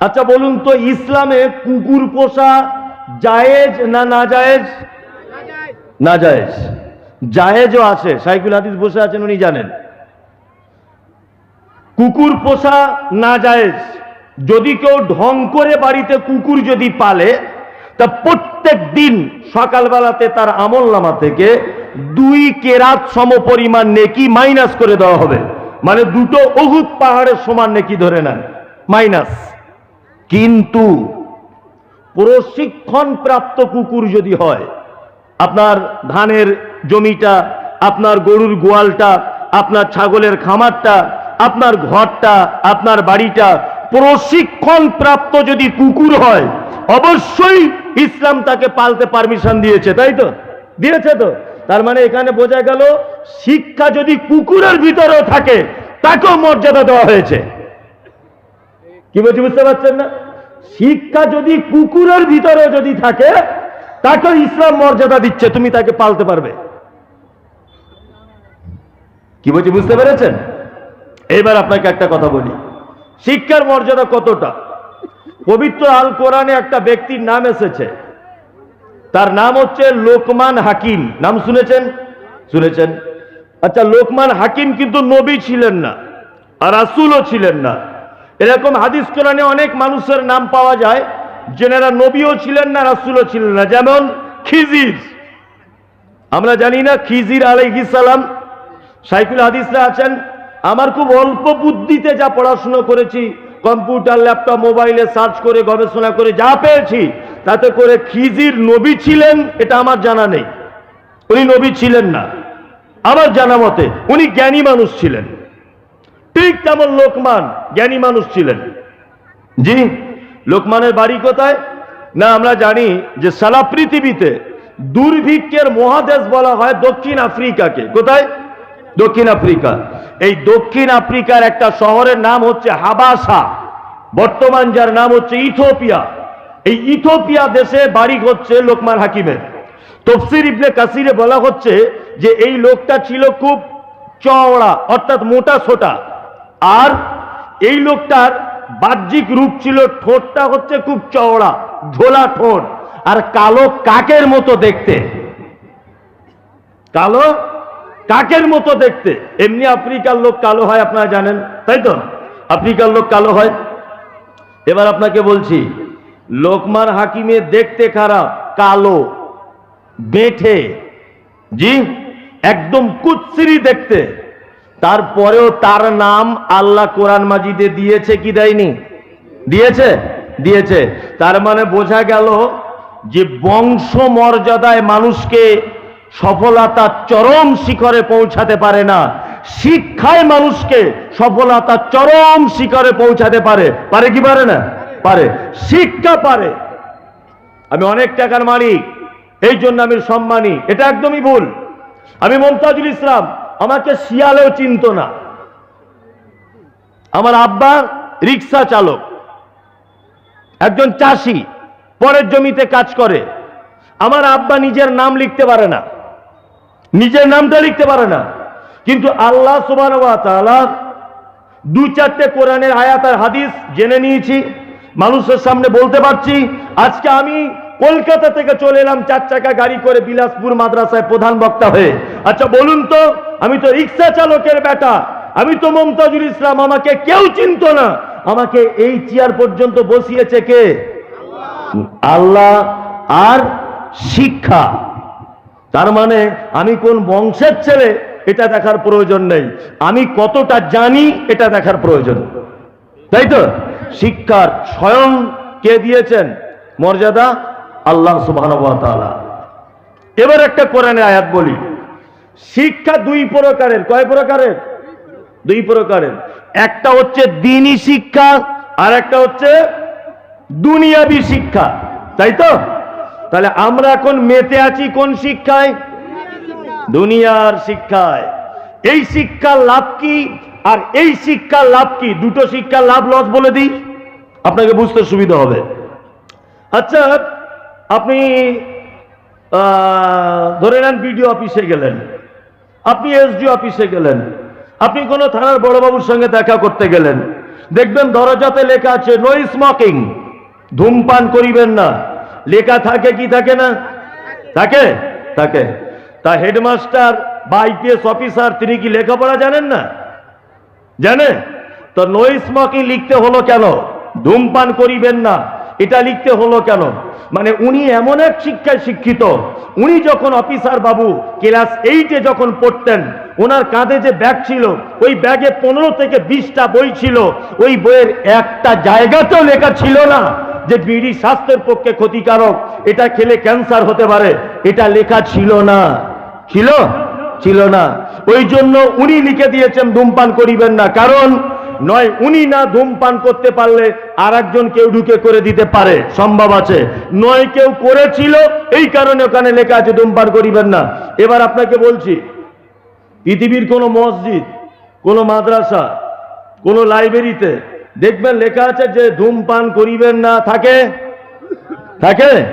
আচ্ছা বলুন তো, ইসলামে কুকুর পোষা জায়েজ না না জায়েজ না জায়েজ জায়েজও আছে সাইকুল হাদিস বসে আছেন, উনি জানেন। কুকুর পোষা না জায়েজ যদি কেউ ঢং করে বাড়িতে কুকুর যদি পালে, তা প্রত্যেক দিন সকালবেলাতে তার আমল নামা থেকে দুই কেরাত সম পরিমাণ নেকি মাইনাস করে দেওয়া হবে। মানে দুটো অহুত পাহাড়ের সমান নেকি ধরে নেন, মাইনাস। কিন্তু প্রশিক্ষণ প্রাপ্ত কুকুর যদি হয়, আপনার ধানের জমিটা, আপনার গরুর গোয়ালটা, আপনার ছাগলের খামারটা, আপনার ঘরটা, আপনার বাড়িটা প্রশিক্ষণ প্রাপ্ত যদি কুকুর হয়, অবশ্যই ইসলাম তাকে পালতে পারমিশন দিয়েছে, তাই তো? দিয়েছে তো? তার মানে এখানে বোঝা গেল, শিক্ষা যদি কুকুরের ভিতরেও থাকে, তাকেও মর্যাদা দেওয়া হয়েছে। কি বলছি বুঝতে পারছেন না? শিক্ষা যদি কুকুরের ভিতরে যদি থাকে তাকে ইসলাম মর্যাদা দিচ্ছে, তুমি তাকে পালতে পারবে। কি বলছি বুঝতে পেরেছেন? এবার আপনাকে একটা কথা বলি। শিক্ষার মর্যাদা কতটা? পবিত্র আল কোরআনে একটা ব্যক্তির নাম এসেছে। তার নাম হচ্ছে লোকমান হাকিম। নাম শুনেছেন? শুনেছেন। আচ্ছা লোকমান হাকিম কিন্তু নবী ছিলেন না, আর রাসূলও ছিলেন না। এরকম হাদিস কোরআনে অনেক মানুষের নাম পাওয়া যায়, যেনারা নবীও ছিলেন না, রাসূলও ছিলেন না। যেমন খিজির। আমরা জানি না খিজির সালাম সাইকুল হাদিসরা আছেন। আমার খুব অল্প বুদ্ধিতে যা পড়াশুনো করেছি, কম্পিউটার, ল্যাপটপ, মোবাইলে সার্চ করে, গবেষণা করে যা পেয়েছি, তাতে করে খিজির নবী ছিলেন, এটা আমার জানা নেই। উনি নবী ছিলেন না। আমার জানা মতে উনি জ্ঞানী মানুষ ছিলেন। ঠিক তেমন লোকমান জ্ঞানী মানুষ ছিলেন। জি লোকমানের বাড়ি কোথায়? না, আমরা জানি যে সারা পৃথিবীতে দুর্ভিক্ষের মহাদেশ বলা হয় দক্ষিণ আফ্রিকাকে। কোথায়? দক্ষিণ আফ্রিকা। এই দক্ষিণ আফ্রিকার একটা শহরের নাম হচ্ছে হাবাসা। বর্তমান যার নাম হচ্ছে ইথোপিয়া এই ইথোপিয়া দেশে বাড়ি হচ্ছে লোকমান হাকিমের। তফসির ইবনে কাসিরে বলা হচ্ছে যে এই লোকটা ছিল খুব চওড়া, অর্থাৎ মোটা সোটা। আর এই লোকটার বাহ্যিক রূপ ছিল ঠোঁটটা হচ্ছে খুব চওড়া ঝোলা ঠোঁট, আর কালো কাকের মতো দেখতে। কালো কাকের মতো দেখতে। এমনি আফ্রিকার লোক কালো হয়, আপনারা জানেন, তাই তো? আফ্রিকার লোক কালো হয়। এবার আপনাকে বলছি, লোকমার হাকিমে দেখতে খারাপ, কালো, বেঠে। জি? একদম কুৎসিরি দেখতে। তারপরেও তার নাম আল্লাহ কোরআন মাজিদে দিয়েছে কি দেয়নি? দিয়েছে? দিয়েছে। তার মানে বোঝা গেল যে বংশ মর্যাদায় মানুষকে সফলতা চরম শিখরে পৌঁছাতে পারে না। শিক্ষায় মানুষকে সফলতার চরম শিখরে পৌঁছাতে পারে। পারে কি পারে না? পারে। শিক্ষা পারে। আমি অনেক টাকার মালিক, এই জন্য আমি সম্মানী। এটা একদমই ভুল। আমি মমতাজুল ইসলাম আমাকে শিয়ালেও চিনত না। আমার আব্বা রিক্সা চালক। একজন চাষি, পরের জমিতে কাজ করে। আমার আব্বা নিজের নাম লিখতে পারে না। নিজের নামটা লিখতে পারে না। কিন্তু আল্লাহ সুবান দু চারটে কোরআনের আয়াত আর হাদিস জেনে নিয়েছি। মানুষের সামনে বলতে পারছি, আজকে আমি কলকাতা থেকে চলে এলাম চার চাকা গাড়ি করে বিলাসপুর মাদ্রাসায় প্রধান বক্তা হয়ে। আচ্ছা বলুন তো, আমি তো রিক্সা চালকের বেটা, আমি তো মমতাজুল ইসলাম, আমাকে কেউ চিনতো না। আমাকে এই চেয়ার পর্যন্ত বসিয়েছে কে? আল্লাহ আর শিক্ষা। তার মানে আমি কোন বংশের ছেলে, এটা দেখার প্রয়োজন নেই। আমি কতটা জানি, এটা দেখার প্রয়োজন। তাই তো? শিক্ষার স্বয়ং কে দিয়েছেন? মর্যাদা আল্লাহ সুবাহ এবার একটা কোরআনে আয়াত বলি। শিক্ষা দুই প্রকারের। কয় প্রকারের? দুই প্রকারের। একটা হচ্ছে দিনী শিক্ষা, আর একটা হচ্ছে দুনিয়াবি শিক্ষা। তাই তো? তাহলে আমরা এখন মেতে আছি কোন শিক্ষায়? দুনিয়ার শিক্ষায়। এই শিক্ষার লাভ কি? আর এই শিক্ষার লাভ কি? দুটো শিক্ষার লাভ লস বলে দিই। আপনাকে বুঝতে সুবিধা হবে। আচ্ছা আপনি ধরে নেন বিডিও অফিসে গেলেন, আপনি এসডি অফিসে গেলেন, আপনি কোনো থানার বড়বাবুর সঙ্গে দেখা করতে গেলেন, দেখবেন দরজাতে লেখা আছে নো স্মোকিং ধূমপান করিবেন না। লেখা থাকে কি থাকে না? থাকে? থাকে। তা হেডমাস্টার, বা আইপিএস অফিসার, তিনি কি লেখাপড়া জানেন না? জানে? তো নো স্মোকিং লিখতে হলো কেন? ধূমপান করিবেন না। এটা লিখতে হলো কেন? মানে উনি এমন এক শিক্ষায় শিক্ষিত। উনি যখন অফিসার বাবু, ক্লাস এইটে যখন পড়তেন, ওনার কাঁধে যে ব্যাগ ছিল, ওই ব্যাগে পনেরো থেকে বিশটা বই ছিল। ওই বইয়ের একটা জায়গাতেও লেখা ছিল না যে বিড়ি স্বাস্থ্যের পক্ষে ক্ষতিকারক, এটা খেলে ক্যান্সার হতে পারে, এটা লেখা ছিল না। ছিল? ছিল না। ওই জন্য উনি লিখে দিয়েছেন, ধূমপান করিবেন না। কারণ নয়, উনি না ধূমপান করতে পারলে আর একজন কেউ ঢুকে করে দিতে পারে। সম্ভব আছে। নয়, কেউ করেছিল, এই কারণে ওখানে লেখা আছে ধূমপান করিবেন না। এবার আপনাকে বলছি, পৃথিবীর কোনো মসজিদ, কোনো মাদ্রাসা, কোনো লাইব্রেরিতে দেখবেন লেখা আছে যে ধূমপান করিবেন না, থাকে? থাকে?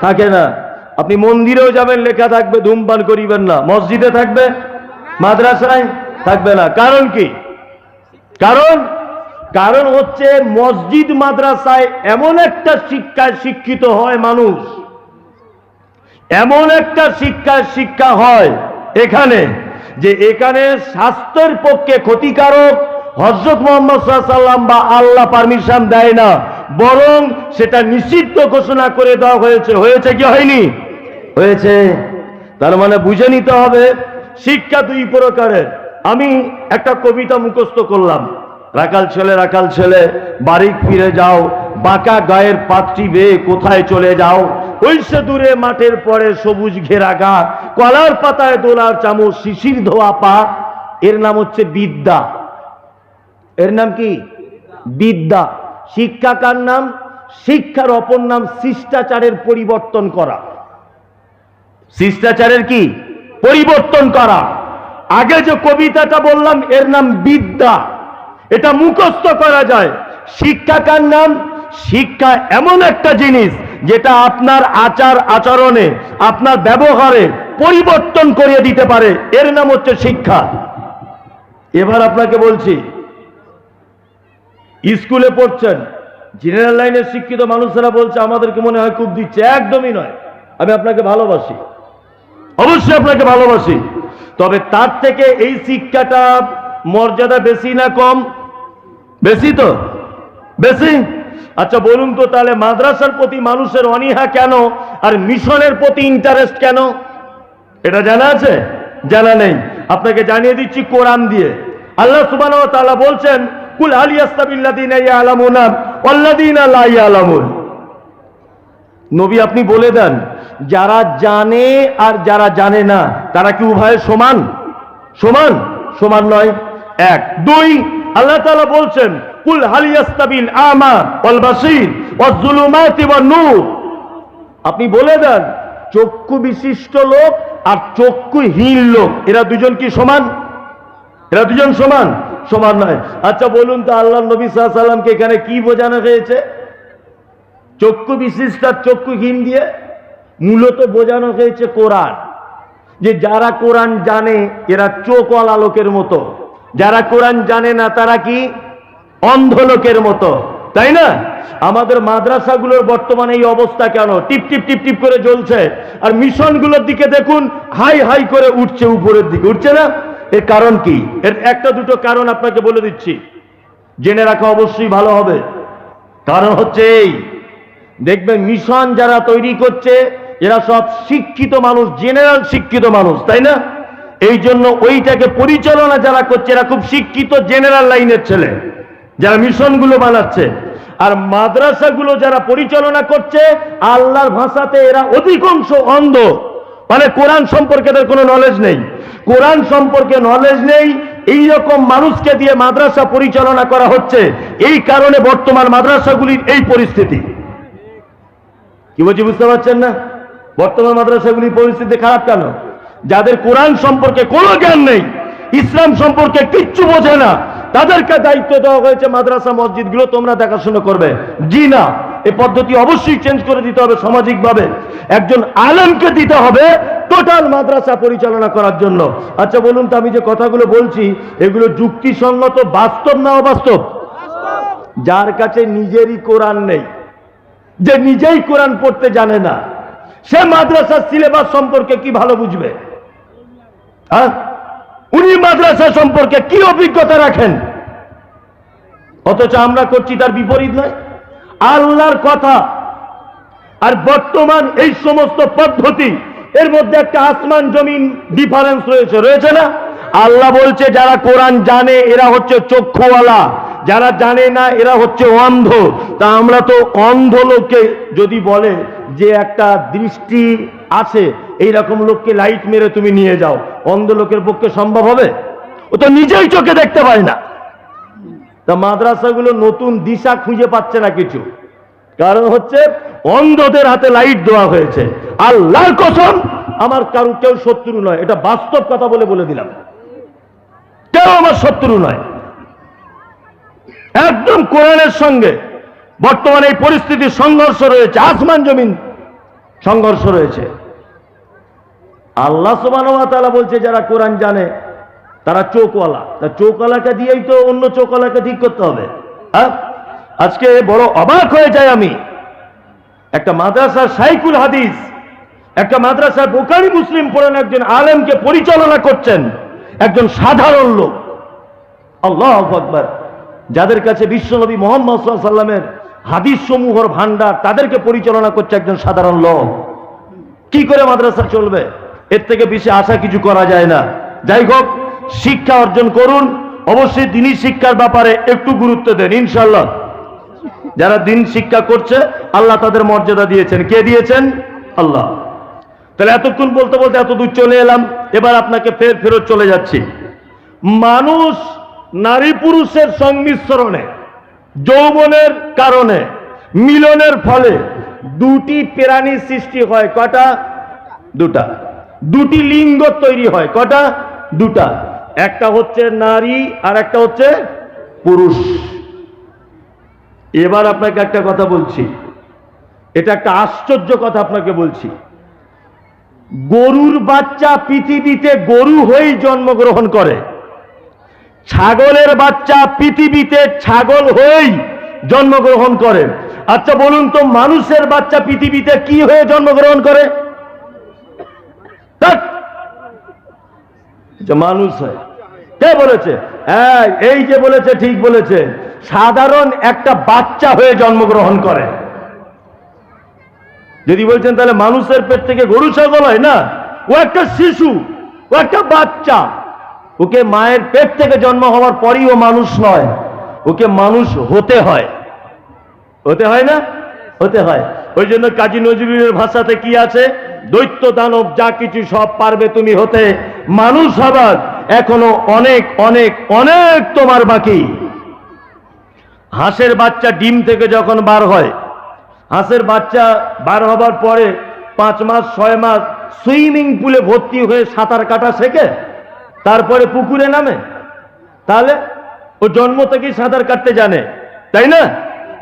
থাকে না। আপনি মন্দিরেও যাবেন, লেখা থাকবে ধূমপান করিবেন না। মসজিদে থাকবে? মাদ্রাসায় থাকবে না। কারণ কি? কারণ কারণ হচ্ছে মসজিদ মাদ্রাসায় এমন একটা শিক্ষায় শিক্ষিত হয় মানুষ। এমন একটা শিক্ষায় শিক্ষা হয় এখানে যে এখানে স্বাস্থ্যের পক্ষে ক্ষতিকারক হজরত মোহাম্মদ সাল্লাম বা আল্লাহ পারমিশন দেয় না, বরং সেটা নিষিদ্ধ ঘোষণা করে দেওয়া হয়েছে। হয়েছে কি হয়নি? হয়েছে। তার মানে বুঝে নিতে হবে, শিক্ষা দুই প্রকারের। আমি একটা কবিতা মুখস্থ করলাম। রাকাল ছেলে রাকাল ছেলে, বাড়ি ফিরে যাও, বাঁকা গায়ের পাত্রী বেয়ে কোথায় চলে যাও? ওই দূরে মাঠের পরে সবুজ ঘেরা গা, কলার পাতায় দোলার চামচ, শিশির ধোয়া পা। এর নাম হচ্ছে বিদ্যা। এর নাম কি? বিদ্যা। শিক্ষা কার নাম? শিক্ষার অপর নাম শিষ্টাচারের পরিবর্তন করা। শিষ্টাচারের কি? পরিবর্তন করা। আগে যে কবিতাটা বললাম, এর নাম বিদ্যা। এটা মুখস্থ করা যায়। শিক্ষা কার নাম? শিক্ষা এমন একটা জিনিস যেটা আপনার আচার আচরণে, আপনার ব্যবহারে পরিবর্তন করিয়ে দিতে পারে। এর নাম হচ্ছে শিক্ষা। এবার আপনাকে বলছি, স্কুলে পড়ছেন জেনারেল লাইনের শিক্ষিত মানুষেরা বলছে, আমাদেরকে মনে হয় খুব দিচ্ছে। একদমই নয়। আমি আপনাকে ভালোবাসি। অবশ্যই আপনাকে ভালোবাসি। তবে তার থেকে এই শিক্ষাটা মর্যাদা বেশি না কম? বেশি তো? বেশি? আচ্ছা বলুন তো তাহলে মাদ্রাসার প্রতি মানুষের অনীহা কেন আর মিশনের প্রতি ইন্টারেস্ট কেন? এটা জানা আছে? জানা নেই। আপনাকে জানিয়ে দিচ্ছি কোরআন দিয়ে। আল্লাহ সুবহানাহু ওয়া তাআলা বলছেন, কুল ইয়ালামুন। নবী, আপনি বলে দেন যারা জানে আর যারা জানে না, তারা কি উভয় সমান? সমান? সমান নয়, এক। দুই, আল্লাহ তাআলা বলছেন, কুল হাল ইয়াস্তাবিল আমা নূর। আপনি বলে দেন, চক্ষু বিশিষ্ট লোক আর চক্ষুহীন লোক, এরা দুজন কি সমান? এরা দুজন সমান? সমান নয়। আচ্ছা বলুন তো আল্লাহ নবী সাল্লামকে এখানে কি বোঝানো হয়েছে? চক্ষু বিশিষ্ট আর চক্ষুহীন দিয়ে? মূলত বোঝানো হয়েছে কোরআন, যে যারা কোরআন জানে, এরা চোখওয়ালা লোকের মতো। যারা কোরআন জানে না, তারা কি? অন্ধ লোকের মতো। তাই না? আমাদের মাদ্রাসাগুলোর বর্তমানে এই অবস্থা কেন? টিপ টিপ টিপ টিপ করে জ্বলছে। আর মিশনগুলোর দিকে দেখুন, হাই হাই করে উঠছে উপরের দিকে। উঠছে না? এর কারণ কি? এর একটা দুটো কারণ আপনাকে বলে দিচ্ছি। জেনে রাখা অবশ্যই ভালো হবে। কারণ হচ্ছে এই। দেখবেন মিশন যারা তৈরি করছে এরা সব শিক্ষিত মানুষ জেনারেল শিক্ষিত মানুষ, তাই না? এই জন্য ওইটাকে পরিচালনা যারা করছে, এরা খুব শিক্ষিত জেনারেল লাইনের ছেলে, যারা মিশনগুলো বানাচ্ছে। আর মাদ্রাসাগুলো যারা পরিচালনা করছে, আল্লাহর ভাষাতে এরা অধিকাংশ অন্ধ। মানে কোরআন সম্পর্কে তার কোনো নলেজ নেই। কোরআন সম্পর্কে নলেজ নেই এই রকম মানুষকে দিয়ে মাদ্রাসা পরিচালনা করা হচ্ছে। এই কারণে বর্তমান মাদ্রাসাগুলির এই পরিস্থিতি। কি বলছি, বুঝতে পারছেন না? বর্তমান মাদ্রাসাগুলি পরিস্থিতি খারাপ কেন? যাদের কোরআন সম্পর্কে কোনো জ্ঞান নেই, ইসলাম সম্পর্কে কিচ্ছু বোঝে না, তাদেরকে দায়িত্ব দেওয়া হয়েছে মাদ্রাসা, মসজিদগুলো তোমরা দেখাশোনা করবে। জি না এই পদ্ধতি অবশ্যই চেঞ্জ করে দিতে হবে সামাজিকভাবে। একজন আলেমকে দিতে হবে টোটাল মাদ্রাসা পরিচালনা করার জন্য। আচ্ছা বলুন তো আমি যে কথাগুলো বলছি, এগুলো যুক্তিসঙ্গত, বাস্তব না অবাস্তব? যার কাছে নিজেরই কোরআন নেই, যে নিজেই কোরআন পড়তে জানে না সে মাদ্রাসার সিলেবাস সম্পর্কে কি ভালো বুঝবে? হ্যাঁ? উনি মাদ্রাসা সম্পর্কে কি অভিজ্ঞতা রাখেন? অথচ আমরা করছি তার বিপরীত নয়। আল্লাহর কথা। আর বর্তমান এই সমস্ত পদ্ধতি, এর মধ্যে একটা আসমান জমিন ডিফারেন্স রয়েছে রয়েছে না? আল্লাহ বলছে, যারা কোরআন জানে, এরা হচ্ছে চক্ষুওয়ালা। যারা জানে না, এরা হচ্ছে অন্ধ। তা আমরা তো অন্ধ লোককে যদি বলে যে একটা দৃষ্টি আছে এই রকম লোককে লাইট মেরে তুমি নিয়ে যাও। অন্ধ লোকের পক্ষে সম্ভব হবে? ও তো নিজেই চোখে দেখতে পায় না। তা মাদ্রাসাগুলো নতুন দিশা খুঁজে পাচ্ছে না কিছু। কারণ হচ্ছে, অন্ধদের হাতে লাইট দেওয়া হয়েছে। আল্লাহর কসম, আমার কারু কেউ শত্রু নয়। এটা বাস্তব কথা বলে বলে দিলাম। কেউ আমার শত্রু নয়। একদম কোরআনের সঙ্গে বর্তমানে এই পরিস্থিতির সংঘর্ষ রয়েছে, আসমান জমিন সংঘর্ষ রয়েছে। আল্লাহ সুবাহ বলছে, যারা কোরআন জানে, তারা চোখওয়ালা তা চোখওয়ালাকে দিয়েই তো অন্য চোখওয়ালাকে ঠিক করতে হবে। হ্যাঁ? আজকে বড় অবাক হয়ে যায় আমি। একটা মাদ্রাসার সাইকুল হাদিস, একটা মাদ্রাসার বোকারি মুসলিম পড়েন একজন আলেমকে পরিচালনা করছেন একজন সাধারণ লোক। আল্লাহ আকবর। যাদের কাছে বিশ্বনবী মোহাম্মদ সাল্লামের হাদিস সমূহর ভান্ডার তাদেরকে পরিচালনা করছে একজন সাধারণ লোক। কি করে মাদ্রাসা চলবে? এর থেকে বেশি আশা কিছু করা যায় না। যাই হোক, শিক্ষা অর্জন করুন। অবশ্যই দিনই শিক্ষার ব্যাপারে একটু গুরুত্ব দেন ইনশাল্লাহ যারা দিন শিক্ষা করছে, আল্লাহ তাদের মর্যাদা দিয়েছেন। কে দিয়েছেন? আল্লাহ। তাহলে এতক্ষণ বলতে বলতে এত দূর চলে এলাম। এবার আপনাকে ফের ফেরত চলে যাচ্ছি। মানুষ নারী পুরুষের সংমিশ্রণে যৌবনের কারণে, মিলনের ফলে দুটি প্রাণীর সৃষ্টি হয়, কটা? দুটা। দুটি লিঙ্গ তৈরি হয়, কটা? দুটা। একটা হচ্ছে নারী, আর একটা হচ্ছে পুরুষ। এবার আপনাকে একটা কথা বলছি। এটা একটা আশ্চর্য কথা আপনাকে বলছি। গরুর বাচ্চা পৃথিবীতে গরু হয়েই জন্মগ্রহণ করে। ছাগলের বাচ্চা পৃথিবীতে ছাগল হয়েই জন্মগ্রহণ করে। আচ্ছা বলুন তো, মানুষের বাচ্চা পৃথিবীতে কি হয়ে জন্মগ্রহণ করে? মানুষ হয়। কে বলেছে? হ্যাঁ এই যে বলেছে, ঠিক বলেছে। সাধারণ একটা বাচ্চা হয়ে জন্মগ্রহণ করে। যদি বলছেন, তাহলে মানুষের পেট থেকে গরু, ছাগল হয় না? ও একটা শিশু, ও একটা বাচ্চা। ওকে মায়ের পেট থেকে জন্ম হওয়ার পরই ও মানুষ নয়, ওকে মানুষ হতে হয়। হতে হয় না? হতে হয়। ওই জন্য কাজী নজরুলের ভাষাতে কি আছে? দৈত্য দানব যা কিছু সব পারবে তুমি হতে। মানুষ হবার এখনও অনেক অনেক অনেক তোমার বাকি। হাঁসের বাচ্চা ডিম থেকে যখন বার হয়, হাঁসের বাচ্চা বার হবার পরে পাঁচ মাস, ছয় মাস, সুইমিং পুলে ভর্তি হয়ে সাঁতার কাটা শেখে? তারপরে পুকুরে নামে। তাহলে ও জন্ম থেকেই সাঁতার কাটতে জানে, তাই না?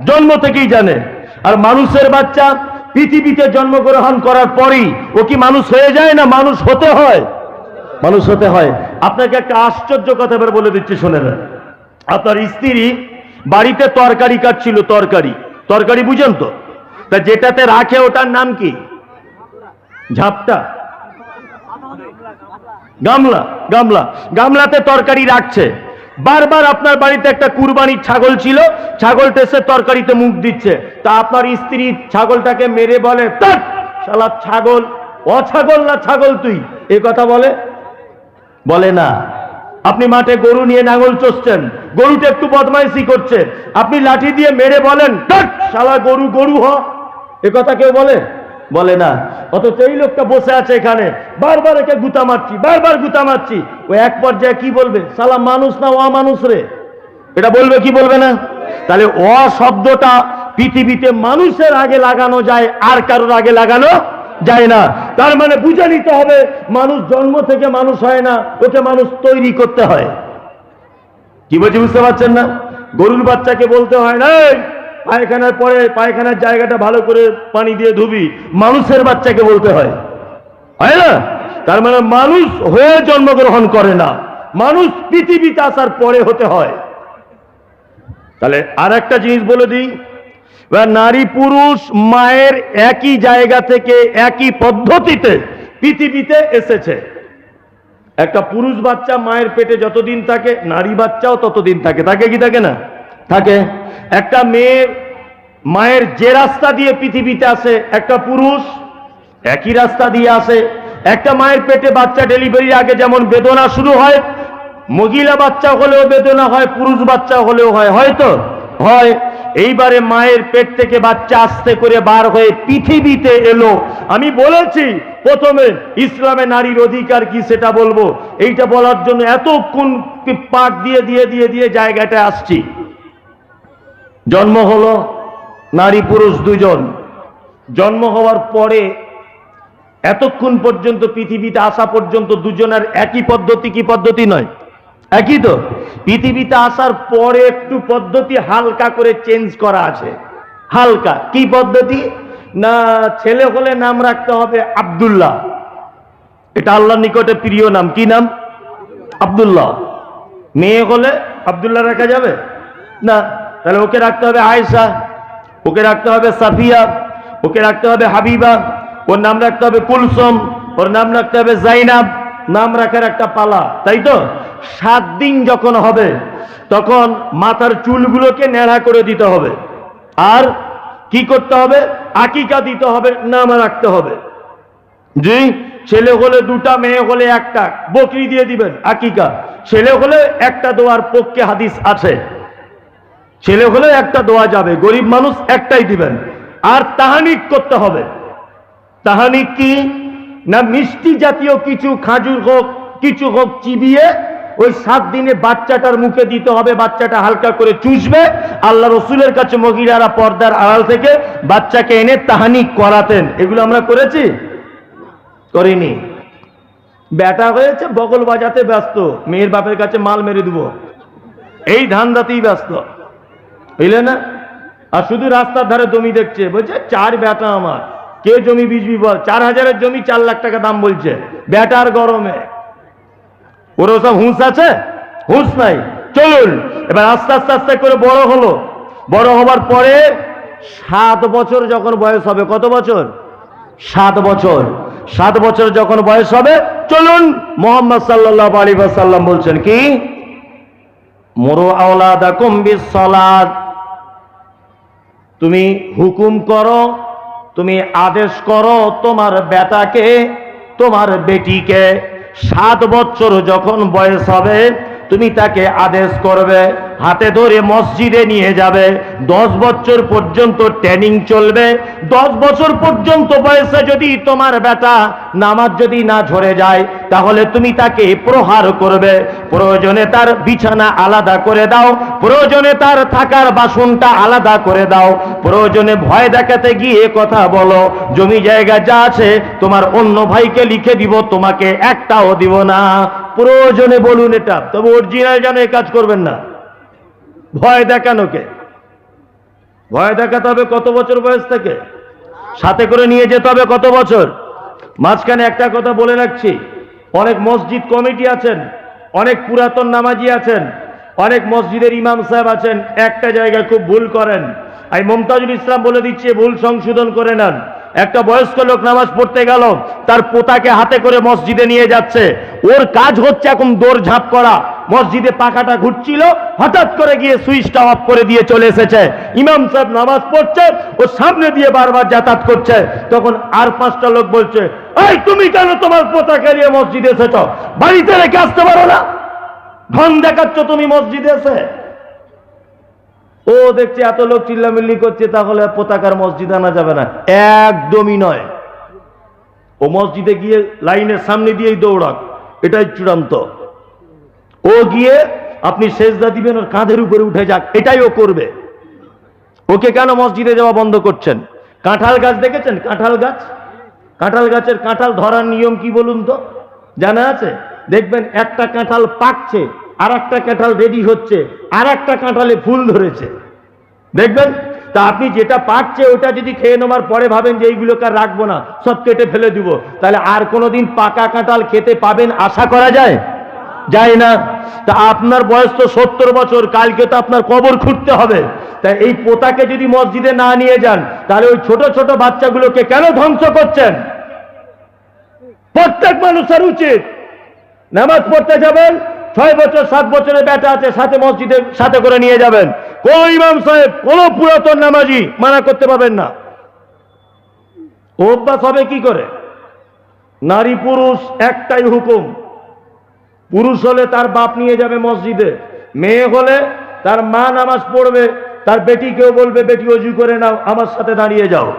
জন্ম থেকেই জানে। আর মানুষের বাচ্চা পৃথিবীতে জন্মগ্রহণ করার পরই ও কি মানুষ হয়ে যায় না মানুষ হতে হয়? মানুষ হতে হয়। আপনাকে একটা আশ্চর্য কথা এবার বলে দিচ্ছি শোনে না আপনার স্ত্রী বাড়িতে তরকারি কাটছিল, তরকারি। তরকারি বুঝেন তো? তা যেটাতে রাখে ওটার নাম কি? ঝাপটা। গামলা গামলা গামলাতে তরকারি রাখছে। বারবার আপনার বাড়িতে একটা কুরবানির ছাগল ছিল ছাগলটা এসে তরকারিতে মুখ দিচ্ছে। তা আপনার স্ত্রী ছাগলটাকে মেরে বলে "ধ্যাৎ, শালা ছাগল না ছাগল তুই? এ কথা বলে? বলে না। আপনি মাঠে গরু নিয়ে নাঙল চষছেন গরুটা একটু বদমাইশি করছে। আপনি লাঠি দিয়ে মেরে বলেন "ধ্যাৎ, শালা গরু গরু হ। এ কথা কেউ বলে? বলে না। অথচ এই লোকটা বসে আছে এখানে। বারবার একে গুতা মারছি বারবার গুতা মারছি। ও এক পর্যায়ে কি বলবে? সালা মানুষ না অমানুষ রে? এটা বলবে কি বলবে না? তাহলে অ শব্দটা পৃথিবীতে মানুষের আগে লাগানো যায় আর কারোর আগে লাগানো যায় না। তার মানে বুঝে নিতে হবে মানুষ জন্ম থেকে মানুষ হয় না ওকে মানুষ তৈরি করতে হয়। কি বলছি বুঝতে পারছেন না? গরুর বাচ্চাকে বলতে হয় না "এই, পায়খানার পরে পায়খানার জায়গাটা ভালো করে পানি দিয়ে ধুবি। মানুষের বাচ্চাকে বলতে হয়। হয় না? তার মানে মানুষ হয়ে জন্মগ্রহণ করে না। মানুষ পৃথিবীতে আসার পরে হতে হয়। তাহলে আর একটা জিনিস বলে দিই। নারী পুরুষ মায়ের একই জায়গা থেকে একই পদ্ধতিতে পৃথিবীতে এসেছে। একটা পুরুষ বাচ্চা মায়ের পেটে যতদিন থাকে, নারী বাচ্চাও ততদিন থাকে। তাকে কি থাকে না? থাকে। একটা মেয়ে মায়ের যে রাস্তা দিয়ে পৃথিবীতে আসে একটা পুরুষ একই রাস্তা দিয়ে আসে একটা মায়ের পেটে বাচ্চা ডেলিভারির আগে যেমন বেদনা শুরু হয় মহিলা বাচ্চা হলেও বেদনা হয়, পুরুষ বাচ্চা হলেও হয়। হয়তো হয়। এইবারে মায়ের পেট থেকে বাচ্চা আস্তে করে বার হয়ে পৃথিবীতে এলো। আমি বলেছি, প্রথমে ইসলামে নারীর অধিকার কি সেটা বলব? এইটা বলার জন্য এতক্ষণ পাক দিয়ে দিয়ে দিয়ে দিয়ে জায়গাটা আসছি। জন্ম হলো নারী পুরুষ দুজন জন্ম হওয়ার পরে এতক্ষণ পর্যন্ত পৃথিবীতে আসা পর্যন্ত দুজনের একই পদ্ধতি কি পদ্ধতি নয়? একই তো? পৃথিবীতে আসার পরে একটু পদ্ধতি হালকা করে চেঞ্জ করা আছে। হালকা। কি পদ্ধতি? না, ছেলে হলে নাম রাখতে হবে আব্দুল্লাহ। এটা আল্লাহর নিকটে প্রিয় নাম। কি নাম? আব্দুল্লাহ। মেয়ে হলে আব্দুল্লাহ রাখা যাবে? না তাহলে ওকে রাখতে হবে আয়েশা, ওকে রাখতে হবে সাফিয়া, ওকে রাখতে হবে হাবিবা, ওর নাম রাখতে হবে কুলসম, ওর নাম রাখতে হবে জাইনাব, নাম রাখার একটা পালা, তাই তো? সাত দিন যখন হবে, তখন মাথার চুলগুলোকে ন্যাড়া করে দিতে হবে। আর কি করতে হবে? আকিকা দিতে হবে, নাম রাখতে হবে। জি, ছেলে হলে দুটা, মেয়ে হলে একটা, বকরি দিয়ে দিবেন আকিকা। ছেলে হলে একটা দোয়ার পক্ষে হাদিস আছে। ছেলে হলে একটা দোয়া যাবে, গরিব মানুষ একটাই দিবেন। আর তাহানিক করতে হবে। তাহানিক কি? না মিষ্টি জাতীয় কিছু খাজুর হোক, কিছু হোক চিবিয়ে ওই সাত দিনে বাচ্চাটার মুখে দিতে হবে, বাচ্চাটা হালকা করে চুষবে। আল্লাহ রসুলের কাছে মহিলারা পর্দার আড়াল থেকে বাচ্চাকে এনে তাহানিক করাতেন। এগুলো আমরা করেছি? করিনি। বেটা হয়েছে, বগল বাজাতে ব্যস্ত। মেয়ের বাপের কাছে মাল মেরে দিব। এই ধান্দাতেই ব্যস্ত। বুঝলে না? আর শুধু রাস্তার ধারে জমি দেখছে। বলছে, চার বেটা আমার। কে জমি বিজবি বল? চার হাজারের জমি চার লাখ টাকা দাম বলছে। বেটার গরমে। ওর সব হুঁশ আছে? হুঁশ নাই। চলুন, এবার আস্তে আস্তে আস্তে করে বড় হলো। বড় হবার পরে সাত বছর যখন বয়স হবে, কত বছর? সাত বছর। সাত বছর যখন বয়স হবে, চলুন, মোহাম্মদ সাল্লাহ আলী সাল্লাম বলছেন কি? মরো আওলাদা কুম্বি সলাদ তুমি হুকুম করো, তুমি আদেশ করো তোমার বেটাকে, তোমার বেটিকে। সাত বছর যখন বয়স হবে, তুমি তাকে আদেশ করবে হাতে ধরে মসজিদে নিয়ে যাবে। দশ বছর পর্যন্ত ট্রেনিং চলবে। দশ বছর পর্যন্ত বয়সে যদি তোমার বেটা নামাজ যদি না ঝরে যায়, তাহলে তুমি তাকে প্রহার করবে। প্রয়োজনে তার বিছানা আলাদা করে দাও। প্রয়োজনে তার থাকার বাসনটা আলাদা করে দাও। প্রয়োজনে ভয় দেখাতে গিয়ে কথা বলো। জমি জায়গা যা আছে, তোমার অন্য ভাইকে লিখে দিব, তোমাকে একটাও দিব না। প্রয়োজনে বলুন এটা। তবে অরিজিনাল যেন এ কাজ করবেন না। ভয় দেখানোকে ভয় দেখাতে হবে কত বছর বয়স থেকে? সাথে করে নিয়ে যেতে হবে কত বছর? মাঝখানে একটা কথা বলে রাখছি। অনেক মসজিদ কমিটি আছেন, অনেক পুরাতন নামাজি আছেন, অনেক মসজিদের ইমাম সাহেব আছেন, একটা জায়গায় খুব ভুল করেন। আমি মমতাজুল ইসলাম বলে দিচ্ছি, ভুল সংশোধন করে নেন। একটা বয়স্ক লোক নামাজ পড়তে গেল, তার পোতাকে হাতে করে মসজিদে নিয়ে যাচ্ছে। ওর কাজ হচ্ছে এখন দৌড় ঝাঁপ করা। মসজিদে পাখাটা ঘুরছিল, হঠাৎ করে গিয়ে সুইচটা অফ করে দিয়ে চলে এসেছে। ইমাম সাহেব নামাজ পড়ছে, ও সামনে দিয়ে বারবার যাতায়াত করছে। তখন আর পাঁচটা লোক বলছে, এই, তুমি কেন তোমার পোতাকে নিয়ে মসজিদে এসেছ? বাড়িতে রেখে আসতে পারো না। ধন দেখাচ্ছ তুমি মসজিদে এসে। ও দেখছে এত লোক চিল্লামিল্লি করছে, তাহলে পতাকার মসজিদ আনা যাবে না। একদমই নয়। ও মসজিদে গিয়ে লাইনের সামনে দিয়েই দৌড়াক। এটাই চূড়ান্ত। ও গিয়ে আপনি সেজদা দিবেন ওর কাঁধের উপরে উঠে যাক, এটাই ও করবে। ওকে কেন মসজিদে যাওয়া বন্ধ করছেন? কাঁঠাল গাছ দেখেছেন? কাঁঠাল গাছ? কাঁঠাল গাছের কাঁঠাল ধরার নিয়ম কি বলুন তো? জানা আছে? দেখবেন একটা কাঁঠাল পাকছে আর একটা কাঁঠাল রেডি হচ্ছে আর একটা কাঁঠালে ফুল ধরেছে। দেখবেন? তা আপনি যেটা পাকছে ওটা যদি খেয়ে নেওয়ার পরে ভাবেন যে এইগুলোকে আর রাখব না, সব কেটে ফেলে দিব। তাহলে আর কোনোদিন পাকা কাঁঠাল খেতে পাবেন আশা করা যায়? যায় না। তা আপনার বয়স তো সত্তর বছর, কালকে তো আপনার কবর খুঁড়তে হবে। তাই এই পোতাকে যদি মসজিদে না নিয়ে যান, তাহলে ওই ছোট ছোট বাচ্চাগুলোকে কেন ধ্বংস করছেন? প্রত্যেক মানুষের উচিত। নামাজ পড়তে যাবেন, ছয় বছর, সাত বছরের ব্যাটা আছে, সাথে মসজিদে, সাথে করে নিয়ে যাবেন। কোন ইমাম সাহেব, কোন পুরাতন নামাজি মানা করতে পারবেন না। অভ্যাস হবে কি করে? নারী পুরুষ একটাই হুকুম পুরুষ হলে তার বাপ নিয়ে যাবে মসজিদে, মেয়ে হলে তার মা নামাজ পড়বে, তার বেটিকেও বলবে, বেটি, অজু করে নাও, আমার সাথে দাঁড়িয়ে যাও।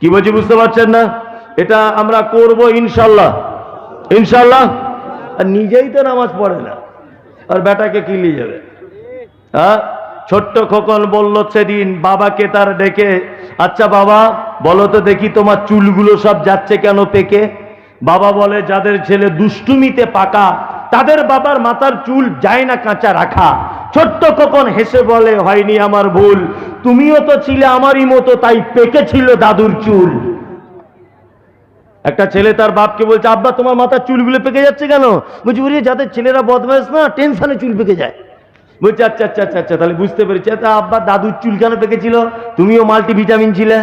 কি বলছি বুঝতে পারছেন না? এটা আমরা করব ইনশাল্লাহ। ইনশাল্লাহ? আর নিজেই তো নামাজ পড়ে না। আর বেটাকে কি নিয়ে যাবে? হ্যাঁ? ছোট্ট খোকন বলল সেদিন, বাবাকে তার ডেকে আচ্ছা বাবা, বলো তো দেখি তোমার চুলগুলো সব যাচ্ছে কেন পেকে? বাবা বলে, যাদের ছেলে দুষ্টুমিতে পাকা, তাদের বাবার মাথার চুল যায় না কাঁচা রাখা। ছোট্ট কখন হেসে বলে, হয়নি আমার ভুল। তুমিও তো ছিলে আমারই মতো, তাই পেকে ছিল দাদুর চুল। একটা ছেলে তার বাপকে বলছে, আব্বা, তোমার মাথার চুলগুলো পেকে যাচ্ছে কেন? বলছি বলি যাদের ছেলেরা বদমাইশ না, টেনশনে চুল পেকে যায়। বলছে আচ্ছা আচ্ছা আচ্ছা আচ্ছা তাহলে বুঝতে পেরেছি। তা আব্বা, দাদুর চুল কেন পেকেছিল তুমিও মাল্টি ভিটামিন ছিলে?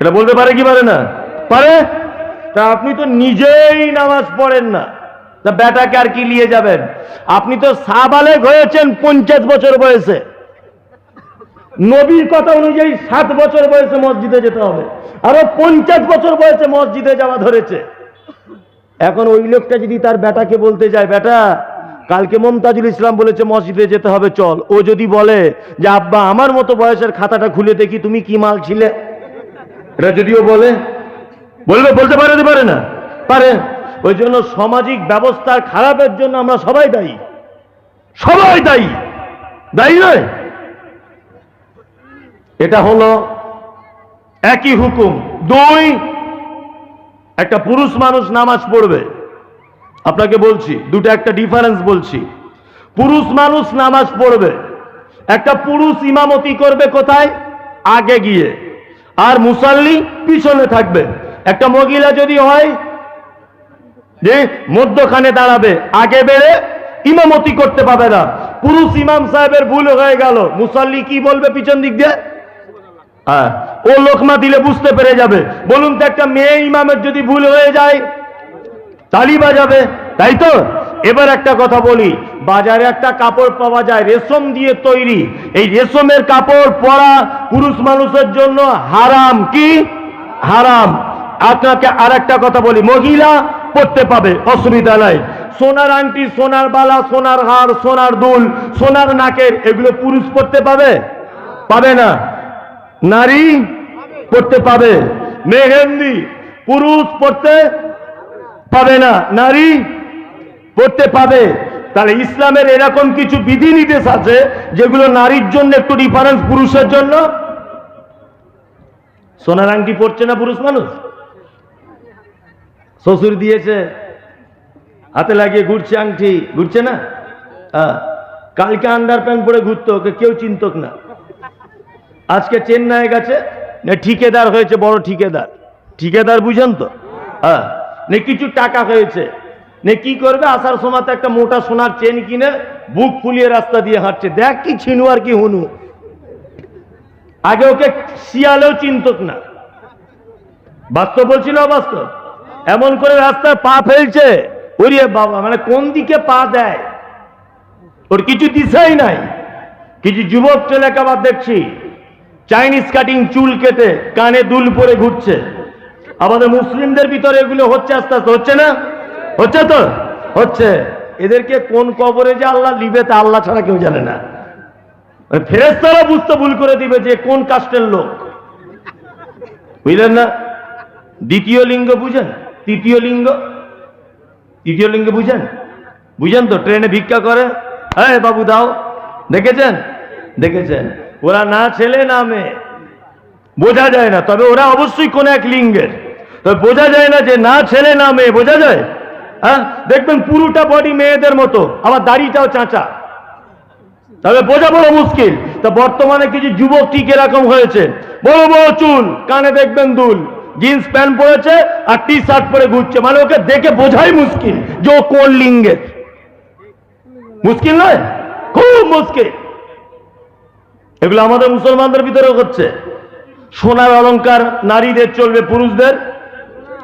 এটা বলতে পারে কি পারে না? পারে? তা আপনি তো নিজেই নামাজ পড়েন না। তা বেটাকে আর কি নিয়ে যাবেন? আপনি তো সাবালেগ হয়েছেন পঞ্চাশ বছর বয়সে। নবীর কথা অনুযায়ী সাত বছর বয়সে মসজিদে যেতে হবে। আরও পঞ্চাশ বছর বয়সে মসজিদে যাওয়া ধরেছে। এখন ওই লোকটা যদি তার বেটাকে বলতে যায়, বেটা, কালকে মমতাজুল ইসলাম বলেছে মসজিদে যেতে হবে, চল। ও যদি বলে যে, আব্বা, আমার মতো বয়সের খাতাটা খুলে দেখি, তুমি কি মাল ছিলে? এটা যদিও বলে বলবে, বলতে পারে পারে না? পারে। ওই জন্য সামাজিক ব্যবস্থার খারাপের জন্য আমরা সবাই দায়ী। সবাই দায়ী। দায়ী নয়। এটা হলো একই হুকুম। দুই, একটা পুরুষ মানুষ নামাজ পড়বে। আপনাকে বলছি, দুটো একটা ডিফারেন্স বলছি। পুরুষ মানুষ নামাজ পড়বে। একটা পুরুষ ইমামতি করবে কোথায়? আগে গিয়ে। আর মুসাল্লি পিছনে থাকবে। একটা মহিলা যদি হয়, যে মধ্যখানে দাঁড়াবে, আগে বেড়ে ইমামতি করতে পাবে না। পুরুষ ইমাম সাহেবের ভুল হয়ে গেল। মুসাল্লি কি বলবে পিছন দিক দিয়ে? হ্যাঁ ও লোকমা দিলে বুঝতে পেরে যাবে। বলুন তো, একটা মেয়ে ইমামের যদি ভুল হয়ে যায়, তালি বাজাবে, তাই তো? এবার একটা কথা বলি, বাজারে একটা কাপড় পাওয়া যায়, রেশম দিয়ে তৈরি। এই রেশমের কাপড় পরা পুরুষ মানুষের জন্য হারাম কি? হারাম। আপনাকে আর একটা কথা বলি, মহিলা পড়তে পাবে, অসুবিধা নাই। সোনার আংটি, সোনার বালা, সোনার হার সোনার দুল, সোনার নাকের, এগুলো পুরুষ পড়তে পাবে? পাবে না। নারী পড়তে পাবে। মেহেন্দি, পুরুষ পড়তে পাবে না। নারী পড়তে পাবে। তাহলে ইসলামের এরকম কিছু বিধি নির্দেশ আছে, যেগুলো নারীর জন্য একটু ডিফারেন্স পুরুষের জন্য? সোনার আংটি পড়ছে না পুরুষ মানুষ? শ্বশুর দিয়েছে, হাতে লাগিয়ে ঘুরছে আংটি, ঘুরছে না? হ্যাঁ কালকে আন্ডার প্যান্ট পরে ঘুরতো, ওকে কেউ চিন্তক না। আজকে চেন্নাই গেছে, না ঠিকাদার হয়েছে, বড় ঠিকেদার। ঠিকাদার বুঝেন তো? হ্যাঁ কিছু টাকা হয়েছে। নে কি করবে আসার সময় একটা মোটা সোনার চেন কিনে বুক ফুলিয়ে রাস্তা দিয়ে হাঁটছে। দেখ কি ছিনু আর কি হুনু। আগে ওকে শিয়ালেও চিন্তক না। বাস্তব বলছিল অবাস্তব? এমন করে রাস্তায় পা ফেলছে। ওরে বাবা মানে কোন দিকে পা দেয়? ওর কিছু দিশাই নাই। কিছু যুবক ছেলেকে আবার দেখছি। চাইনিজ কাটিং চুল কেটে কানে দুল পরে ঘুরছে। আমাদের মুসলিমদের ভিতরে এগুলো হচ্ছে আস্তে আস্তে, হচ্ছে না? হচ্ছে তো? হচ্ছে। এদেরকে কোন কবরে যে আল্লাহ লিবে তা আল্লাহ ছাড়া কেউ জানে না। ফেরেস্তারা বুঝতে ভুল করে দিবে যে কোন কাস্টের লোক। বুঝলেন না? দ্বিতীয় লিঙ্গ বুঝেন? তৃতীয় লিঙ্গ। তৃতীয় লিঙ্গ বুঝেন? বুঝেন তো, ট্রেনে ভিক্ষা করে। হ্যাঁ বাবু, দাও। দেখেছেন? দেখেছেন? ওরা না ছেলে, না মেয়ে। বোঝা যায় না, তবে ওরা অবশ্যই কোন এক লিঙ্গের। তবে বোঝা যায় না যে না ছেলে, না মেয়ে, বোঝা যায়? হ্যাঁ? দেখবেন পুরোটা বডি মেয়েদের মতো, আবার দাড়িটাও চাঁচা। তবে বোঝা বড় মুশকিল। তা বর্তমানে কিছু যুবক ঠিক এরকম হয়েছে। বড় বড় চুল, কানে দেখবেন দুল। জিন্স প্যান্ট পরেছে আর টি শার্ট পরে ঘুরছে। মানে ওকে দেখে বোঝাই মুশকিল যে ও কোন লিঙ্গের মুশকিল নয়? খুব মুশকিল। এগুলো আমাদের মুসলমানদের ভিতরেও হচ্ছে। সোনার অলংকার নারীদের চলবে, পুরুষদের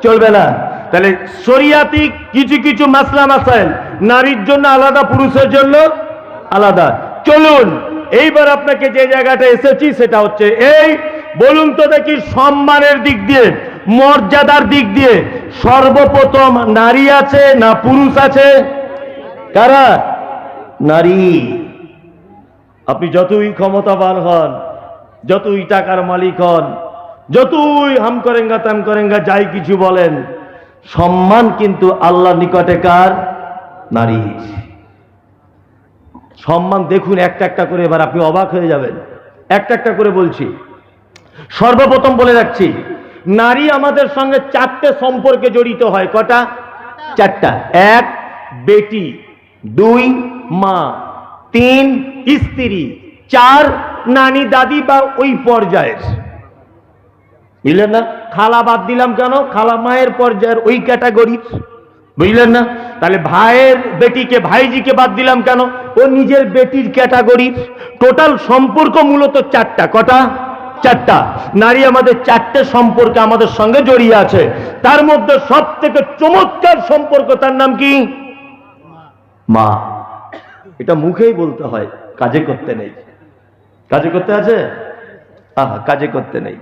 চলবে না। তাহলে শরিয়াতি কিছু কিছু মাসলা মাসাইল, নারীর জন্য আলাদা, পুরুষের জন্য আলাদা। চলুন, এইবার আপনাকে যে জায়গাটা এসেছি সেটা হচ্ছে এই বলুন তো দেখি সম্মানের দিক দিয়ে, মর্যাদার দিক দিয়ে সর্বপ্রথম নারী আছে না পুরুষ আছে? কারা? নারী। আপনি যতই ক্ষমতাবান হন, যতই টাকার মালিক হন, যতই হাম করেঙ্গা তাম করেঙ্গা যাই কিছু বলেন, সম্মান কিন্তু আল্লাহ নিকটে কার? নারীর সম্মান দেখুন একটা একটা করে, এবার আপনি অবাক হয়ে যাবেন। একটা একটা করে বলছি। সর্বপ্রথম বলে রাখছি, নারী আমাদের সঙ্গে চারটে সম্পর্কে জড়িত হয়। কটা? চারটা। এক, বেটি। দুই, মা। তিন, স্ত্রী। চার, নানি, দাদি বা ওই পর্যায়ের। বুঝলেন না? খালা বাদ দিলাম কেন? খালা মায়ের পর্যায়ের ওই ক্যাটাগরি বুঝলেন না? তাহলে ভাইয়ের বেটিকে, ভাইজিকে বাদ দিলাম কেন? ও নিজের বেটির ক্যাটাগরি টোটাল সম্পর্ক মূলত চারটা। কটা? চারটা। নারী আমাদের চারটে সম্পর্কে আমাদের সঙ্গে জড়িয়ে আছে। তার মধ্যে সব থেকে চমৎকার সম্পর্ক তার নাম কি? মা। এটা মুখেই বলতে হয়, কাজে করতে নেই। কাজে করতে আছে? আহা, কাজে করতে নেই।